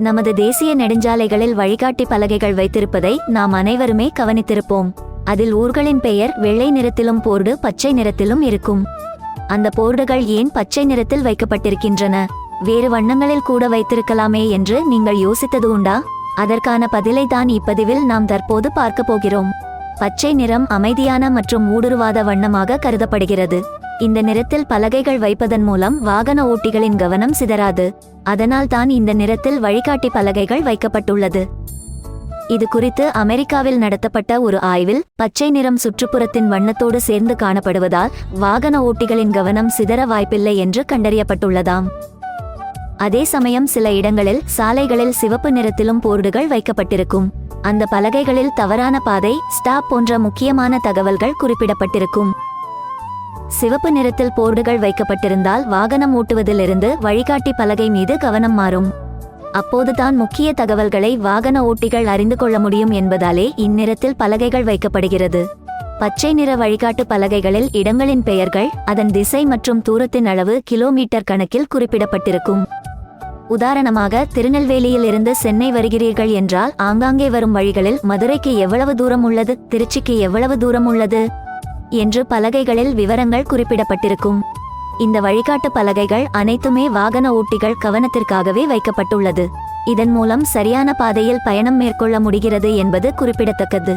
நமது தேசிய நெடுஞ்சாலைகளில் வழிகாட்டி பலகைகள் வைத்திருப்பதை நாம் அனைவருமே கவனித்திருப்போம். அதில் ஊர்களின் பெயர் வெள்ளை நிறத்திலும் போர்டு பச்சை நிறத்திலும் இருக்கும். அந்த போர்டுகள் ஏன் பச்சை நிறத்தில் வைக்கப்பட்டிருக்கின்றன? வேறு வண்ணங்களில் கூட வைத்திருக்கலாமே என்று நீங்கள் யோசித்தது உண்டா? அதற்கான பதிலை தான் இப்பதிவில் நாம் தற்போது பார்க்க போகிறோம். பச்சை நிறம் அமைதியான மற்றும் ஊடுருவாத வண்ணமாக கருதப்படுகிறது. இந்த நிறத்தில் பலகைகள் வைப்பதன் மூலம் வாகன ஓட்டிகளின் கவனம் சிதறாது. அதனால் தான் இந்த நிறத்தில் வழிகாட்டி பலகைகள் வைக்கப்பட்டுள்ளது. இது குறித்து அமெரிக்காவில் நடத்தப்பட்ட ஒரு ஆய்வில் பச்சை நிறம் சுற்றுப்புறத்தின் வண்ணத்தோடு சேர்ந்து காணப்படுவதால் வாகன ஓட்டிகளின் கவனம் சிதற வாய்ப்பில்லை என்று கண்டறியப்பட்டுள்ளதாம். அதே சமயம் சில இடங்களில் சாலைகளில் சிவப்பு நிறத்திலும் போர்டுகள் வைக்கப்பட்டிருக்கும். அந்த பலகைகளில் தவறான பாதை ஸ்டாப் போன்ற முக்கியமான தகவல்கள் குறிப்பிடப்பட்டிருக்கும். சிவப்பு நிறத்தில் போர்டுகள் வைக்கப்பட்டிருந்தால் வாகனம் ஓட்டுவதிலிருந்து வழிகாட்டி பலகை மீது கவனம் மாறும். அப்போதுதான் முக்கிய தகவல்களை வாகன ஓட்டிகள் அறிந்து கொள்ள முடியும் என்பதாலே இந்நிறத்தில் பலகைகள் வைக்கப்படுகிறது. பச்சை நிற வழிகாட்டு பலகைகளில் இடங்களின் பெயர்கள் அதன் திசை மற்றும் தூரத்தின் அளவு கிலோமீட்டர் கணக்கில் குறிப்பிடப்பட்டிருக்கும். உதாரணமாக திருநெல்வேலியில் இருந்து சென்னை வருகிறீர்கள் என்றால் ஆங்காங்கே வரும் வழிகளில் மதுரைக்கு எவ்வளவு தூரம் உள்ளது திருச்சிக்கு எவ்வளவு தூரம் உள்ளது? என்று பலகைகளில் விவரங்கள் குறிப்பிடப்பட்டிருக்கும். இந்த வழிகாட்டு பலகைகள் அனைத்துமே வாகன ஓட்டிகள் கவனத்திற்காகவே வைக்கப்பட்டுள்ளது. இதன் மூலம் சரியான பாதையில் பயணம் மேற்கொள்ள முடிகிறது என்பது குறிப்பிடத்தக்கது.